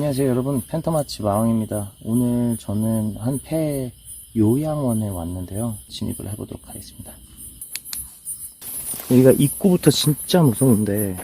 안녕하세요 여러분. 펜터마치 마왕입니다. 오늘 저는 한폐 요양원에 왔는데요. 진입을 해보도록 하겠습니다. 여기가 입구부터 진짜 무서운데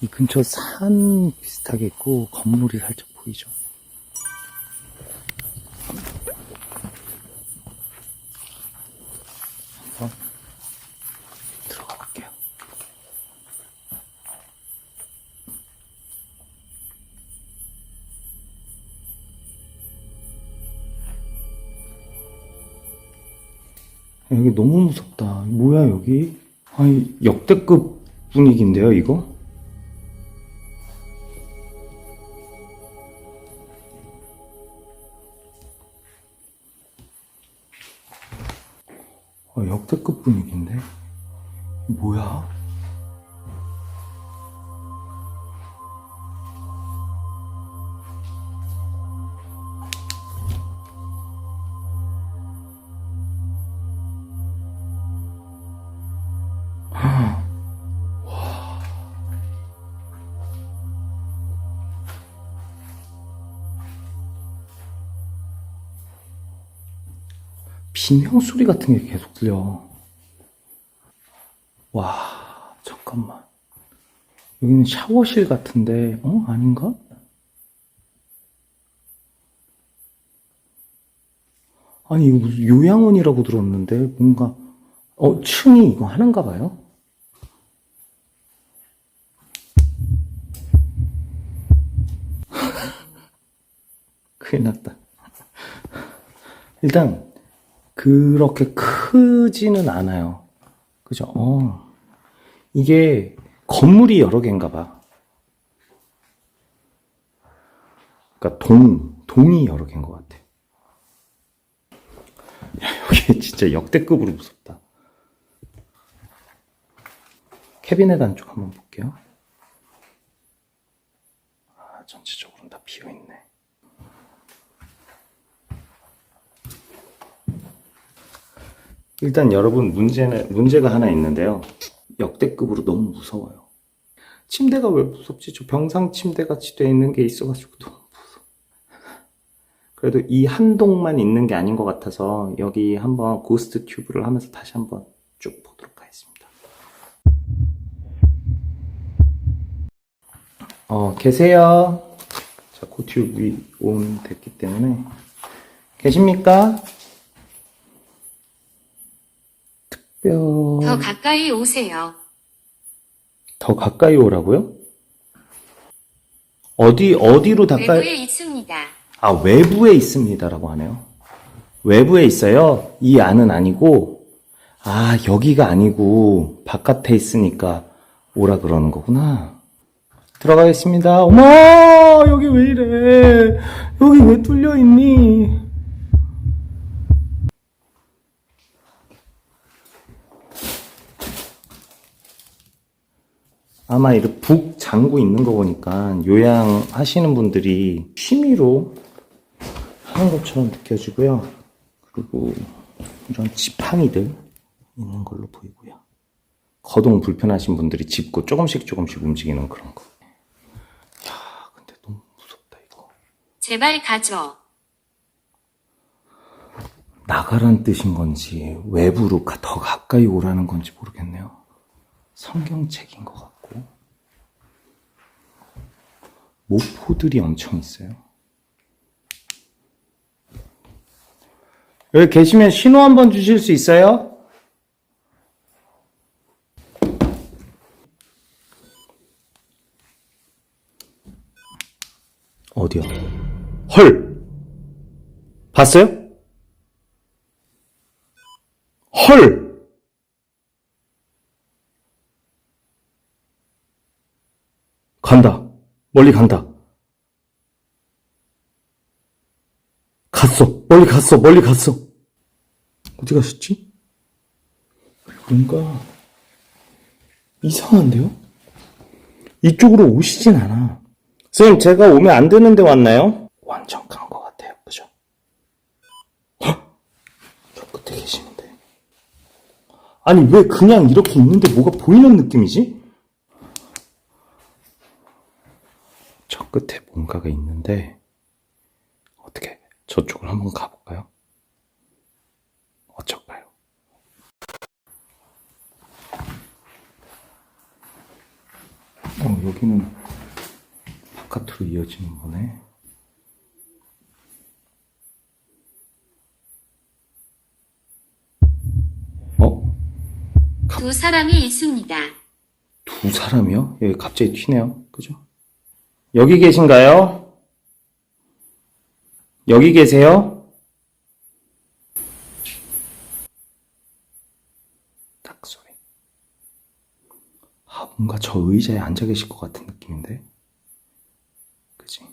이 근처 산 비슷하게 있고 건물이 살짝 보이죠 여기 너무 무섭다. 뭐야, 여기? 아니, 역대급 분위기인데요, 이거? 어, 역대급 분위기인데? 뭐야? 비명 소리 같은 게 계속 들려. 와, 잠깐만. 여기는 샤워실 같은데, 어? 아닌가? 아니, 이거 무슨 요양원이라고 들었는데, 뭔가, 어, 층이 이거 하는가 봐요? 큰일 났다. 일단, 그렇게 크지는 않아요. 그죠? 어. 이게 건물이 여러 개인가 봐. 그러니까 동, 동이 여러 개인 것 같아. 야, 여기 진짜 역대급으로 무섭다. 캐비넷 안쪽 한번 볼게요. 아, 전체적으로는 다 비어있네. 일단 여러분 문제는 문제가 하나 있는데요. 역대급으로 너무 무서워요. 침대가 왜 무섭지? 저 병상 침대 같이 돼 있는 게 있어가지고 너무 무서워. 그래도 이 한 동만 있는 게 아닌 것 같아서 여기 한번 고스트 튜브를 하면서 다시 한번 쭉 보도록 하겠습니다. 어 계세요. 자 고튜브 온 됐기 때문에 계십니까? 뼈... 더 가까이 오세요. 더 가까이 오라고요? 어디, 어디로 가까이, 외부에 있습니다. 아, 외부에 있습니다라고 하네요. 외부에 있어요? 이 안은 아니고, 아, 여기가 아니고, 바깥에 있으니까 오라 그러는 거구나. 들어가겠습니다. 어머, 여기 왜 이래? 여기 왜 뚫려 있니? 아마 이렇게 북 잠고 있는 거 보니까 요양하시는 분들이 취미로 하는 것처럼 느껴지고요. 그리고 이런 지팡이들 있는 걸로 보이고요. 거동 불편하신 분들이 짚고 조금씩 조금씩 움직이는 그런 거. 야, 근데 너무 무섭다 이거. 제발 가죠. 나가란 뜻인 건지 외부로 가- 더 가까이 오라는 건지 모르겠네요. 성경책인 것 같고 모포들이 엄청 있어요. 여기 계시면 신호 한번 주실 수 있어요? 어디요? 헐! 봤어요? 헐! 간다. 멀리 간다. 갔어. 멀리 갔어. 멀리 갔어. 어디 가셨지? 뭔가 이상한데요? 이쪽으로 오시진 않아. 선생님, 제가 오면 안 되는데 왔나요? 완전 간 것 같아요. 그죠? 헉! 저 끝에 계시는데. 아니, 왜 그냥 이렇게 있는데 뭐가 보이는 느낌이지? 저 끝에 뭔가가 있는데, 어떻게, 저쪽으로 한번 가볼까요? 어쩔까요? 어, 여기는 바깥으로 이어지는 거네. 어? 두 사람이 있습니다. 두 사람이요? 여기 갑자기 튀네요. 그죠? 여기 계신가요? 여기 계세요? 딱 소리. 아, 뭔가 저 의자에 앉아 계실 것 같은 느낌인데? 그지?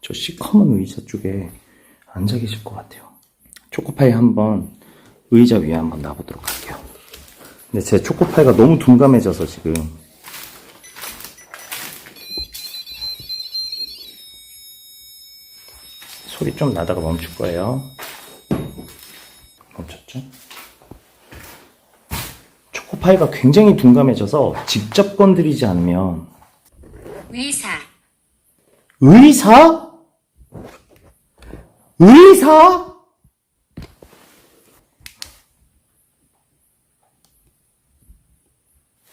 저 시커먼 의자 쪽에 앉아 계실 것 같아요. 초코파이 한번 의자 위에 한번 놔보도록 할게요. 근데 제 초코파이가 너무 둔감해져서 지금 소리 좀 나다가 멈출 거예요. 멈췄죠? 초코파이가 굉장히 둔감해져서 직접 건드리지 않으면 의사, 의사? 의사?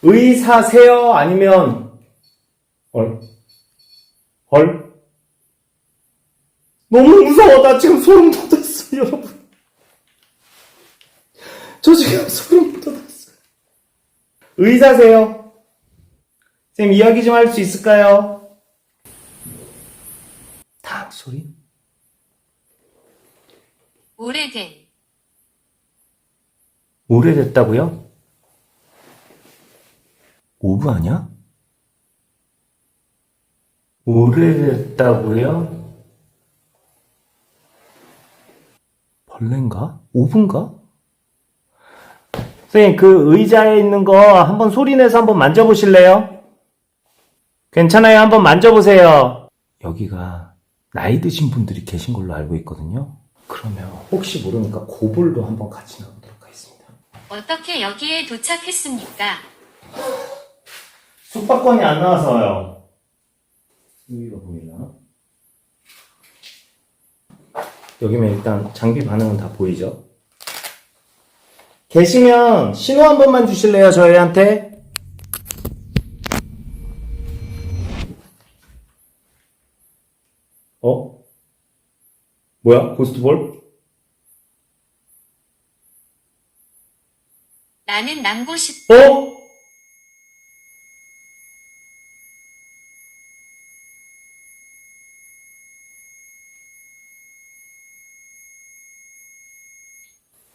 의사세요? 아니면 헐? 헐? 너무 무서워. 나 지금 소름 돋았어, 여러분. 저 지금 소름 돋았어요. 의사세요? 선생님, 이야기 좀 할 수 있을까요? 탁 소리? 오래된, 오래됐다고요? 오브 아니야? 오래됐다고요? 벌레인가? 오브인가? 선생님, 그 의자에 있는 거 한번 소리내서 한번 만져보실래요? 괜찮아요. 한번 만져보세요. 여기가 나이 드신 분들이 계신 걸로 알고 있거든요. 그러면 혹시 모르니까 고볼도 한번 같이 나오도록 하겠습니다. 어떻게 여기에 도착했습니까? 숙박권이 안 나와서요. 여기가 보이나? 여기면 일단 장비 반응은 다 보이죠? 계시면 신호 한 번만 주실래요, 저희한테? 어? 뭐야? 고스트볼? 나는 남고 싶, 어?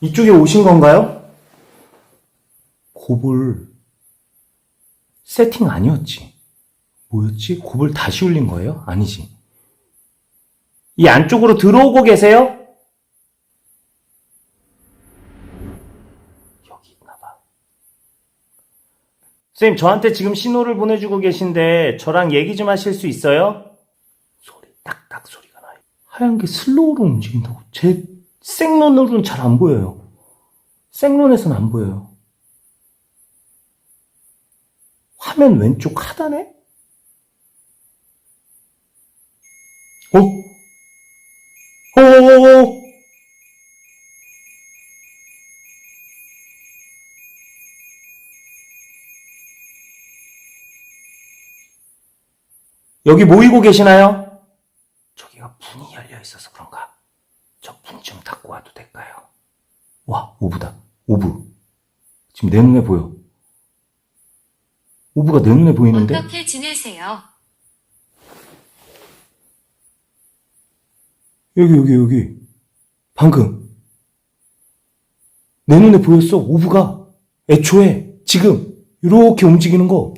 이쪽에 오신 건가요? 고볼 세팅 아니었지? 뭐였지? 고볼 다시 올린 거예요? 아니지. 이 안쪽으로 들어오고 계세요? 여기 있나봐. 선생님, 저한테 지금 신호를 보내주고 계신데, 저랑 얘기 좀 하실 수 있어요? 소리, 딱딱 소리가 나요. 하얀 게 슬로우로 움직인다고. 제 생눈으로는 잘 안 보여요. 생눈에서는 안 보여요. 화면 왼쪽 하단에? 어? 어? 어? 여기 모이고 계시나요? 저기가 문이 열려 있어서 그런가? 저 문 좀 닫고? 와, 오브다. 오브. 지금 내 눈에 보여. 오브가 내 눈에 보이는데? 어떻게 지내세요? 여기, 여기, 여기. 방금. 내 눈에 보였어, 오브가. 애초에, 지금, 이렇게 움직이는 거.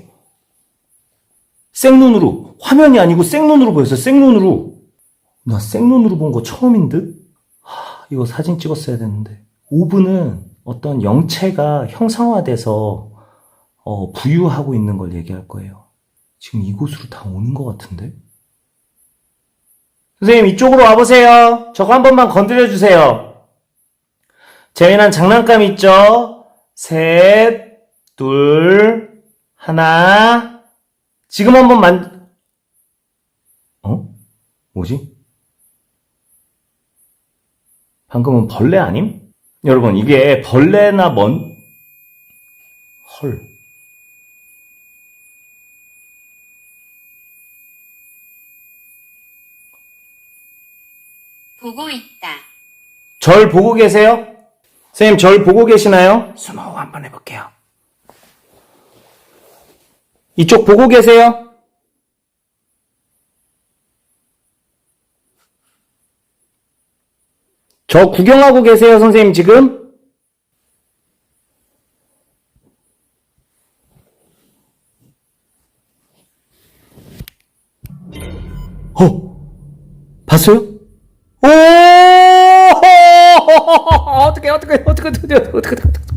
생눈으로. 화면이 아니고 생눈으로 보였어, 생눈으로. 나 생눈으로 본 거 처음인 듯? 하, 이거 사진 찍었어야 되는데. 오브는 어떤 영체가 형상화돼서, 어, 부유하고 있는 걸 얘기할 거예요. 지금 이곳으로 다 오는 것 같은데? 선생님, 이쪽으로 와보세요. 저거 한 번만 건드려주세요. 재미난 장난감 있죠? 셋, 둘, 하나. 지금 한 번만, 뭐지? 방금은 벌레 아님? 여러분, 이게 벌레나 먼, 헐. 보고 있다. 절 보고 계세요? 선생님, 절 보고 계시나요? 스노우 한번 해볼게요. 이쪽 보고 계세요? 저 구경하고 계세요, 선생님, 지금? 어? 봤어요? 오! 어떻게 어떻게 어떻게 어떻게 어떻게 어떻게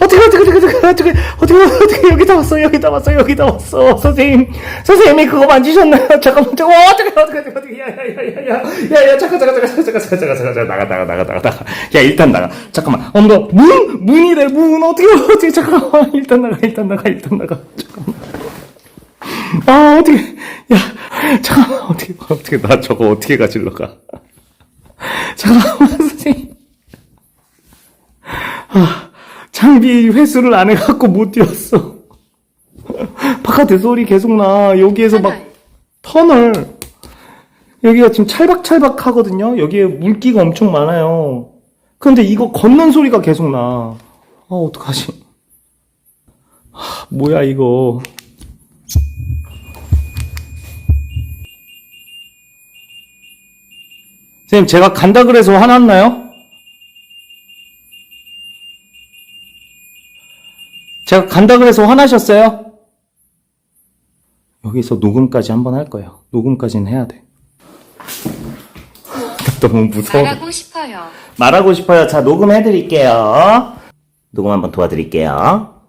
어떻게 어떻게 어떻게 어떻게 어떻게 어떻게 여기다 왔어 여기다 왔어 여기다 왔어. 선생님 선생님이 그거 만지셨나요? 잠깐만 잠깐 어떻게 어떻게 어떻게 어떻게. 야야야야야야야 잠깐 잠깐 잠깐 잠깐 잠깐 잠깐 잠깐 나가 나가 나가 나가 나가. 야 일단 나가. 잠깐만. 엄마 문 문이래 문. 어떻게 어떻게 잠깐만. 일단 나가 일단 나가 일단 나가. 잠깐만. 아 어떻게. 야 잠깐만. 어떻게 어떻게 나 저거 어떻게 가질러 가? 잠깐만 선생님. 아 장비 회수를 안 해갖고 못 뛰었어. 바깥에 소리 계속 나. 여기에서 막 터널. 여기가 지금 찰박찰박 하거든요. 여기에 물기가 엄청 많아요. 근데 이거 걷는 소리가 계속 나 아 어떡하지? 하, 뭐야 이거. 선생님 제가 간다 그래서 화났나요? 제가 간다 그래서 화나셨어요? 여기서 녹음까지 한번 할 거예요. 녹음까지는 해야 돼. 너무 무서워. 말하고 싶어요. 말하고 싶어요. 자, 녹음해 드릴게요. 녹음 한번 도와드릴게요.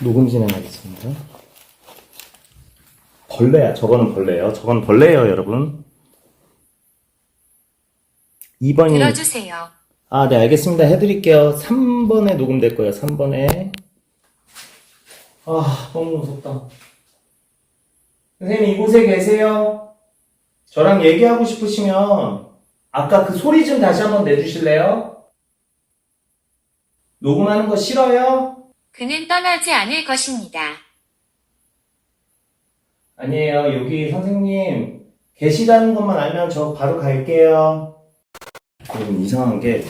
녹음 진행하겠습니다. 벌레야. 저거는 벌레예요. 저건 벌레예요, 여러분. 2번이 들어주세요. 아, 네, 알겠습니다. 해드릴게요. 3번에 녹음될 거예요, 3번에. 아, 너무 무섭다. 선생님, 이곳에 계세요? 저랑 얘기하고 싶으시면, 아까 그 소리 좀 다시 한번 내주실래요? 녹음하는 거 싫어요? 그는 떠나지 않을 것입니다. 아니에요. 여기 선생님, 계시다는 것만 알면 저 바로 갈게요. 여러분, 이상한 게,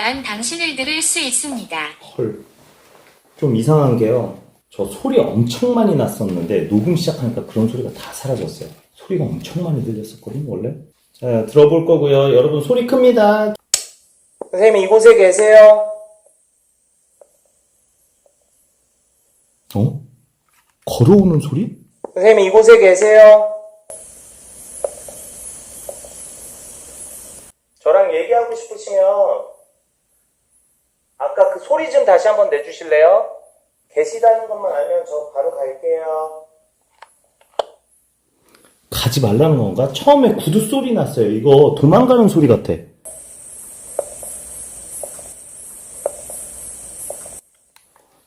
난 당신을 들을 수 있습니다. 헐. 좀 이상한 게요. 저 소리 엄청 많이 났었는데 녹음 시작하니까 그런 소리가 다 사라졌어요. 소리가 엄청 많이 들렸었거든요, 원래. 자, 들어볼 거고요. 여러분 소리 큽니다. 선생님 이곳에 계세요? 어? 걸어오는 소리? 선생님 이곳에 계세요? 저랑 얘기하고 싶으시면 아까 그 소리 좀 다시 한번 내주실래요? 계시다는 것만 알면 저 바로 갈게요. 가지 말라는 건가? 처음에 구두 소리 났어요. 이거 도망가는 소리 같아.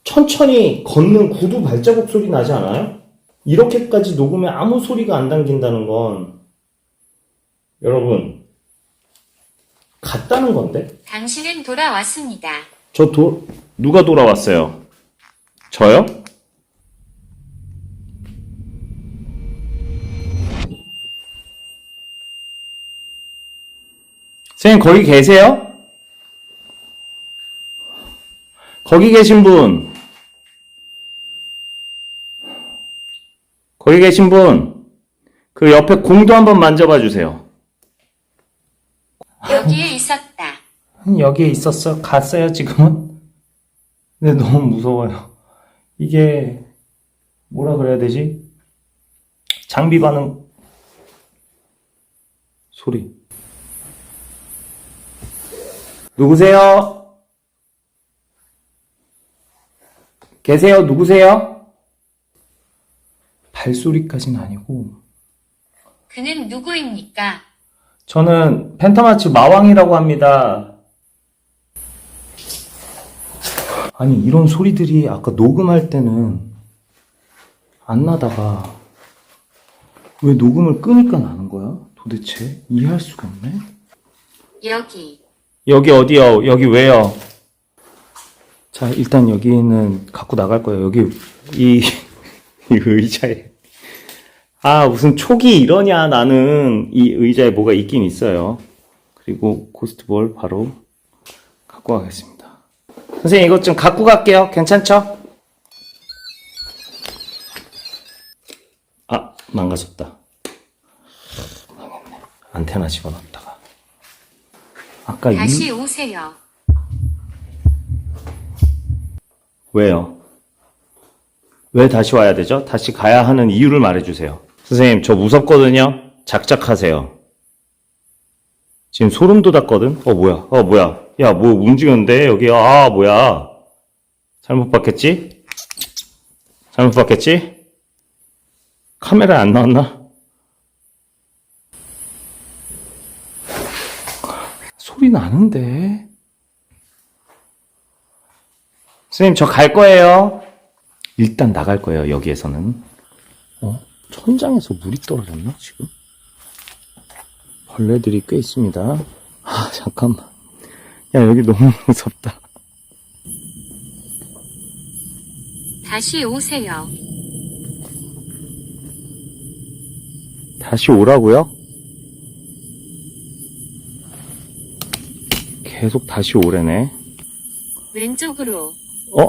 천천히 걷는 구두 발자국 소리 나지 않아요? 이렇게까지 녹음에 아무 소리가 안 담긴다는 건 여러분 같다는 건데? 당신은 돌아왔습니다. 저 도, 누가 돌아왔어요? 저요? 선생님, 거기 계세요? 거기 계신 분. 거기 계신 분. 그 옆에 공도 한번 만져봐 주세요. 여기에 있었다. 여기에 있었어. 갔어요, 지금은? 근데 너무 무서워요. 이게, 뭐라 그래야 되지? 장비 반응, 소리. 누구세요? 계세요? 누구세요? 발소리까지는 아니고, 그는 누구입니까? 저는 펜타마치 마왕이라고 합니다. 아니, 이런 소리들이 아까 녹음할 때는 안 나다가 왜 녹음을 끄니까 나는 거야? 도대체 이해할 수가 없네. 여기. 여기 어디요? 여기 왜요? 자, 일단 여기는 갖고 나갈 거예요. 여기 이, 이 의자에. 아, 무슨 촉이 이러냐, 나는. 이 의자에 뭐가 있긴 있어요. 그리고 고스트볼 바로 갖고 가겠습니다. 선생님, 이것 좀 갖고 갈게요. 괜찮죠? 아, 망가졌다. 망했네. 안테나 집어넣었다가. 아까 이, 다시 오세요. 왜요? 왜 다시 와야 되죠? 다시 가야 하는 이유를 말해주세요. 선생님, 저 무섭거든요? 작작하세요. 지금 소름 돋았거든? 어, 뭐야? 어, 뭐야? 야, 뭐 움직였는데? 여기, 아, 뭐야? 잘못 봤겠지? 잘못 봤겠지? 카메라에 안 나왔나? 소리 나는데? 선생님, 저 갈 거예요. 일단 나갈 거예요, 여기에서는. 어? 천장에서 물이 떨어졌나, 지금? 벌레들이 꽤 있습니다. 아, 잠깐만. 야, 여기 너무 무섭다. 다시 오세요. 다시 오라고요? 계속 다시 오래네. 왼쪽으로. 어?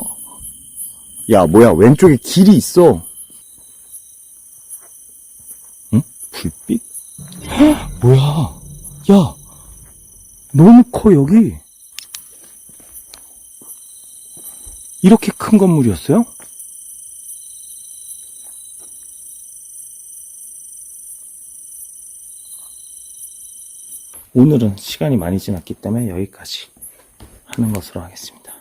야, 뭐야, 왼쪽에 길이 있어. 응? 불빛? 헉, 뭐야? 야, 너무 커, 여기. 이렇게 큰 건물이었어요? 오늘은 시간이 많이 지났기 때문에 여기까지 하는 것으로 하겠습니다.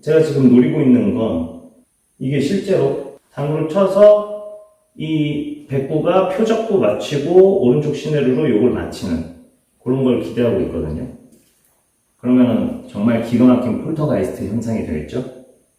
제가 지금 노리고 있는 건 이게 실제로 당구를 쳐서 이 백구가 표적구 맞추고 오른쪽 시내로로 요걸 맞히는 그런 걸 기대하고 있거든요. 그러면 정말 기가 막힌 폴터가이스트 현상이 되겠죠?